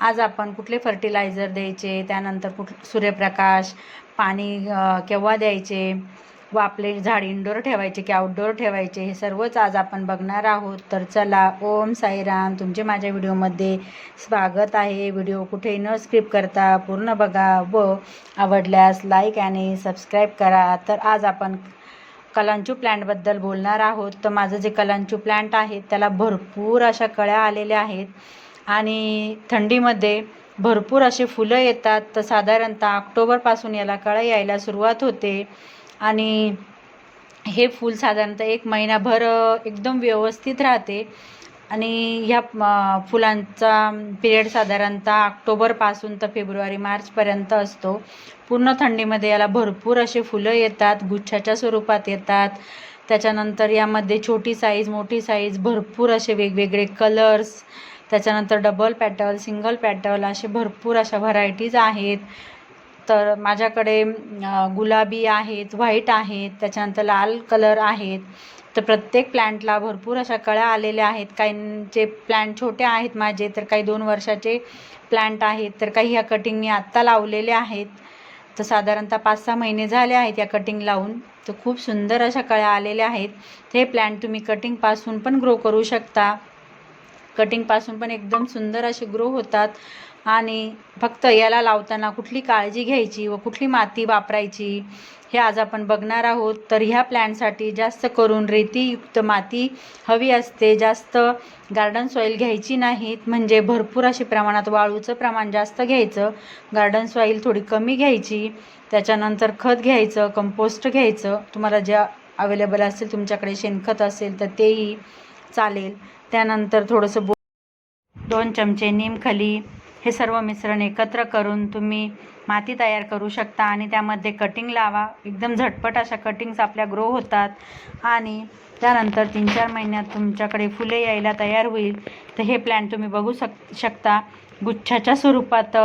आज आपण कुठले फर्टिलायझर द्यायचे त्यानंतर कुठ सूर्यप्रकाश पाणी केव्हा द्यायचे व आपले झाड इनडोअर ठेवायचे की आउटडोअर ठेवायचे हे सर्वच आज आपण बघणार आहोत. तर चला ओम साईराम तुमचे माझ्या व्हिडिओमध्ये स्वागत आहे. व्हिडिओ कुठे न स्किप करता पूर्ण बघा व आवडल्यास लाईक आणि सबस्क्राईब करा. तर आज आपण कलांचू प्लॅन्टबद्दल बोलणार आहोत. तर माझं जे कलांचू प्लॅन्ट आहे त्याला भरपूर अशा कळ्या आलेल्या आहेत. आणि थंडीमध्ये भरपूर असे फुलं येतात. तर साधारणतः ऑक्टोबरपासून याला कळा यायला सुरुवात होते. आणि हे फूल साधारणतः एक महिनाभर एकदम व्यवस्थित राहते. आणि ह्या फुलांचा पिरियड साधारणतः ऑक्टोबरपासून तर फेब्रुवारी मार्चपर्यंत असतो. पूर्ण थंडीमध्ये याला भरपूर असे फुलं येतात गुच्छाच्या स्वरूपात येतात. त्याच्यानंतर यामध्ये छोटी साईज मोठी साईज भरपूर असे वेगवेगळे कलर्स त्याच्यानंतर डबल पॅटल सिंगल पॅटल असे भरपूर अशा व्हरायटीज आहेत. तर माझ्याकडे गुलाबी आहेत व्हाईट आहेत त्याच्यानंतर लाल कलर आहेत. तर प्रत्येक प्लॅन्टला भरपूर अशा कळ्या आलेल्या आहेत. काहींचे प्लॅन्ट छोटे आहेत माझे तर काही दोन वर्षाचे प्लॅन्ट आहेत. तर काही ह्या कटिंग मी आत्ता लावलेले आहेत. तर साधारणतः पाच सहा महिने झाले आहेत या कटिंग लावून. तर खूप सुंदर अशा कळ्या आलेल्या आहेत. ते प्लॅन्ट तुम्ही कटिंगपासून पण ग्रो करू शकता. कटिंगपासून पण एकदम सुंदर असे ग्रो होतात. आणि फक्त याला लावताना कुठली काळजी घ्यायची व कुठली माती वापरायची हे आज आपण बघणार आहोत. तर ह्या प्लॅनसाठी जास्त करून रेतीयुक्त माती हवी असते. जास्त गार्डन सॉईल घ्यायची नाहीत. म्हणजे भरपूर अशी प्रमाणात वाळूचं प्रमाण जास्त घ्यायचं. गार्डन सॉईल थोडी कमी घ्यायची. त्याच्यानंतर खत घ्यायचं कंपोस्ट घ्यायचं. तुम्हाला ज्या अवेलेबल असेल तुमच्याकडे शेणखत असेल तर तेही चालेल. त्यानंतर थोडंसं बो दोन चमचे निमखली हे सर्व मिश्रण एकत्र करून तुम्ही माती तयार करू शकता आणि त्यामध्ये कटिंग लावा. एकदम झटपट अशा कटिंग्स आपल्या ग्रो होतात. आणि त्यानंतर तीन चार महिन्यात तुमच्याकडे फुले यायला तयार होईल. तर हे प्लॅन्ट तुम्ही बघू शक शकता. गुच्छाच्या स्वरूपात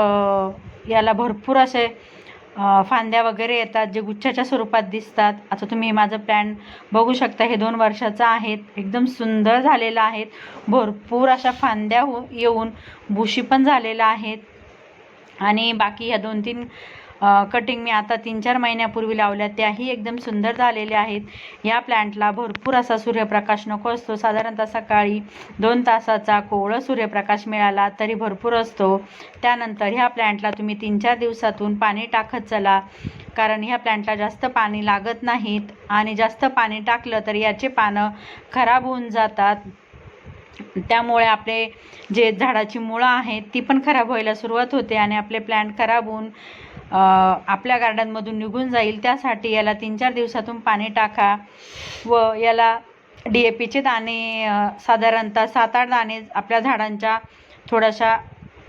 याला भरपूर असे फांद्या वगैरे येतात जे गुच्छाच्या स्वरूपात दिसतात. आता तुम्ही माझं प्लॅन बघू शकता हे दोन वर्षाचं आहेत. एकदम सुंदर झालेलं आहेत. भरपूर अशा फांद्या हो येऊन बुशी पण झालेल्या आहेत. आणि बाकी ह्या दोन तीन कटिंग मी आता तीन चार महिन्यापूर्वी लावल्या. त्याही एकदम सुंदर झालेल्या आहेत. या प्लॅन्टला भरपूर असा सूर्यप्रकाश नको असतो. साधारणतः सकाळी दोन तासाचा कोवळं सूर्यप्रकाश मिळाला तरी भरपूर असतो. त्यानंतर ह्या प्लॅन्टला तुम्ही तीन चार दिवसातून पाणी टाकत चला. कारण ह्या प्लॅन्टला जास्त पाणी लागत नाहीत आणि जास्त पाणी टाकलं तर याचे पानं खराब होऊन जातात. त्यामुळे आपले जे झाडाची मुळं आहेत ती पण खराब व्हायला सुरुवात होते आणि आपले प्लॅन्ट खराब होऊन आपल्या गार्डनमधून निघून जाईल. त्यासाठी याला तीन चार दिवसातून पाणी टाका व याला डी ए पीचे दाणे साधारणतः सात आठ दाणे आपल्या झाडांच्या थोड्याशा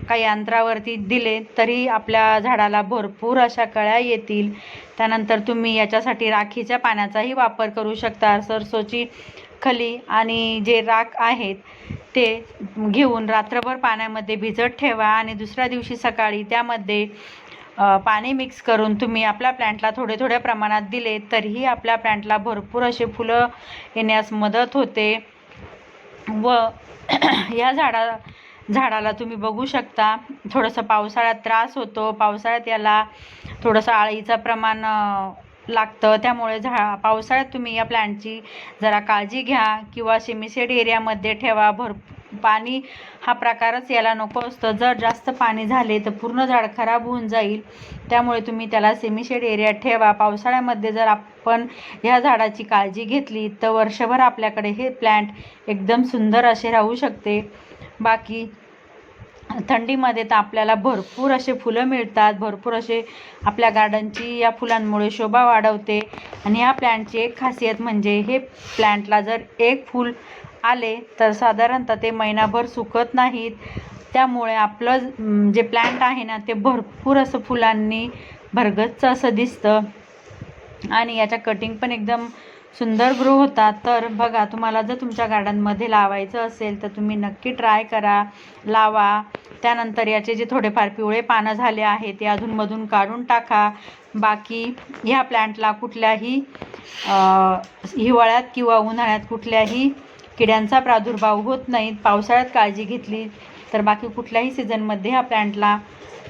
काही अंतरावरती दिले तरी आपल्या झाडाला भरपूर अशा कळ्या येतील. त्यानंतर तुम्ही याच्यासाठी राखीच्या पाण्याचाही वापर करू शकता. सरसोची खली आणि जे राख आहेत ते घेऊन रात्रभर पाण्यामध्ये भिजत ठेवा आणि दुसऱ्या दिवशी सकाळी त्यामध्ये पाणी मिक्स करून तुम्ही आपल्या प्लॅन्टला थोडे थोड्या प्रमाणात दिले तरीही आपल्या प्लॅन्टला भरपूर असे फुलं येण्यास मदत होते. व या झाडा झाडाला तुम्ही बघू शकता थोडंसं पावसाळ्यात त्रास होतो. पावसाळ्यात याला थोडंसं आळीचं प्रमाण लागतं. त्यामुळे झा पावसाळ्यात तुम्ही या प्लांटची जरा काळजी घ्या किंवा सेमिसेड एरियामध्ये ठेवा. भर पाणी हा प्रकारच याला नको असतं. जर जास्त पाणी झाले तर पूर्ण झाड खराब होऊन जाईल. त्यामुळे तुम्ही त्याला सेमिशेड एरियात ठेवा. पावसाळ्यामध्ये जर आपण ह्या झाडाची काळजी घेतली तर वर्षभर आपल्याकडे हे प्लॅन्ट एकदम सुंदर असे राहू शकते. बाकी थंडीमध्ये तर आपल्याला भरपूर असे फुलं मिळतात भरपूर असे आपल्या गार्डनची या फुलांमुळे शोभा वाढवते. आणि या प्लॅन्टची एक खासियत म्हणजे हे प्लॅन्टला जर एक फूल आले तर साधारणतः ते महिनाभर सुकत नाहीत. त्यामुळे आपलं जे प्लॅन्ट आहे ना ते भरपूर असं फुलांनी भरगच्च असं दिसतं. आणि याच्या कटिंग पण एकदम सुंदर ग्रो होतात. तर बघा तुम्हाला जर तुमच्या गार्डनमध्ये लावायचं असेल तर तुम्ही नक्की ट्राय करा. लावा. त्यानंतर याचे जे थोडेफार पिवळे पानं झाले आहेत ते अधूनमधून काढून टाका. बाकी ह्या प्लॅन्टला कुठल्याही हिवाळ्यात किंवा उन्हाळ्यात कुठल्याही किड्यांचा प्रादुर्भाव होत नाहीत पावसाळ्यात काळजी घेतली तर बाकी कुठल्याही सीझनमध्ये ह्या प्लॅन्टला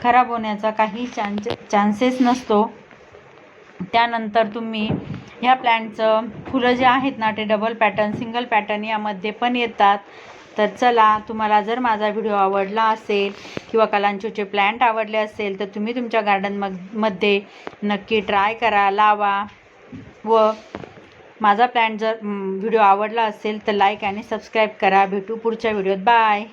खराब होण्याचा काही चान्स चान्सेस नसतो. त्यानंतर तुम्ही ह्या प्लॅन्टचं फुलं जे आहेत ना ते डबल पॅटर्न सिंगल पॅटर्न यामध्ये पण येतात. तर चला तुम्हाला जर माझा व्हिडिओ आवडला असेल किंवा कलांचूचे प्लॅन्ट आवडले असेल तर तुम्ही तुमच्या गार्डन मग मध्ये नक्की ट्राय करा लावा. व माझा प्लॅन जर व्हिडिओ आवडला असेल तर लाईक आणि सबस्क्राईब करा. भेटू पुढच्या व्हिडिओत बाय